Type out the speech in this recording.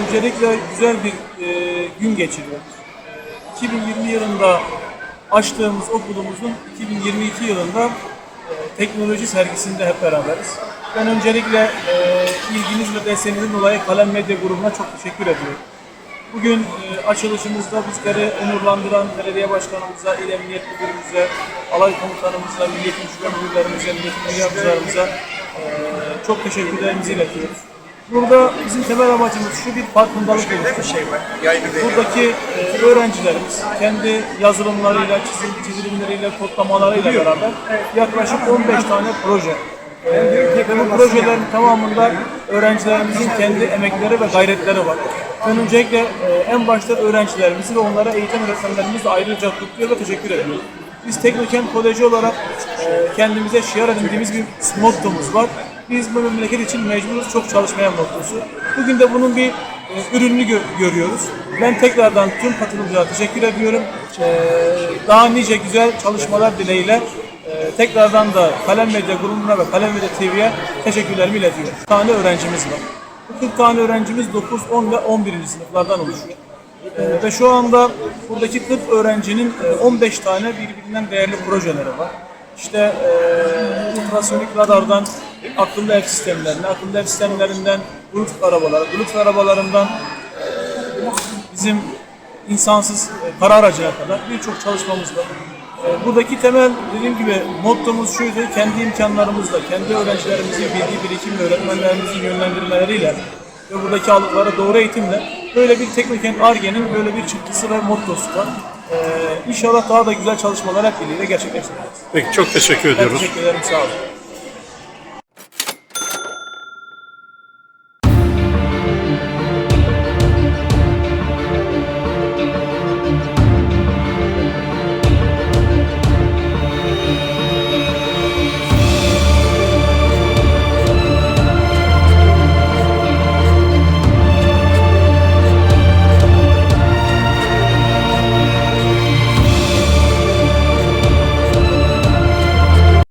Öncelikle güzel bir e, gün geçiriyoruz. E, 2020 yılında açtığımız okulumuzun 2022 yılında e, teknoloji sergisinde hep beraberiz. Ben öncelikle e, ilginiz ve desteğinizin dolayı Kalem Medya grubuna çok teşekkür ediyorum. Bugün e, açılışımızda bizleri onurlandıran belediye başkanımıza, il emniyet müdürümüze, alay komutanımıza, milliyetin şube müdürlerimize, milliyetin müdürlerimize e, çok teşekkürlerimizi iletiyoruz. Burada bizim temel amacımız şu bir farkındalık oluşturmak. şey var. Buradaki e, öğrencilerimiz kendi yazılımlarıyla, çizim, çizilimleriyle, kodlamalarıyla beraber yaklaşık 15 tane proje e, ve bu projelerin tamamında öğrencilerimizin kendi emekleri ve gayretleri var. Ben öncelikle e, en başta öğrencilerimizi ve onlara eğitim öğretmenlerimizi ayrıca kutluyor ve teşekkür ediyorum. Biz Teknokent Koleji olarak e, kendimize şiar edindiğimiz bir mottomuz var. Biz bu memleket için mecburuz çok çalışmaya mottosu. Bugün de bunun bir e, ürününü gö- görüyoruz. Ben tekrardan tüm katılımcılara teşekkür ediyorum. E, daha nice güzel çalışmalar dileğiyle e, tekrardan da Kalem Medya grubuna ve Kalem Medya TV'ye teşekkürlerimi iletiyorum. 40 tane öğrencimiz var. Bu 40 tane öğrencimiz 9, 10 ve 11. sınıflardan oluşuyor. Ee, ve şu anda buradaki 40 öğrencinin e, 15 tane birbirinden değerli projeleri var. İşte e, ultrasonik radardan akıllı ev sistemlerine, akıllı ev sistemlerinden Bluetooth arabalara, Bluetooth arabalarından bizim insansız e, para aracına kadar birçok çalışmamız var. Buradaki temel dediğim gibi mottomuz şuydu, kendi imkanlarımızla, kendi öğrencilerimizin bilgi birikimi, öğretmenlerimizin yönlendirmeleriyle ve buradaki aldıkları doğru eğitimle böyle bir Teknokent Arge'nin böyle bir çıktısı ve mottosu var. E, inşallah daha da güzel çalışmalar hep birlikte gerçekleştireceğiz. Peki çok teşekkür Ben ediyoruz. teşekkür ederim, sağ olun.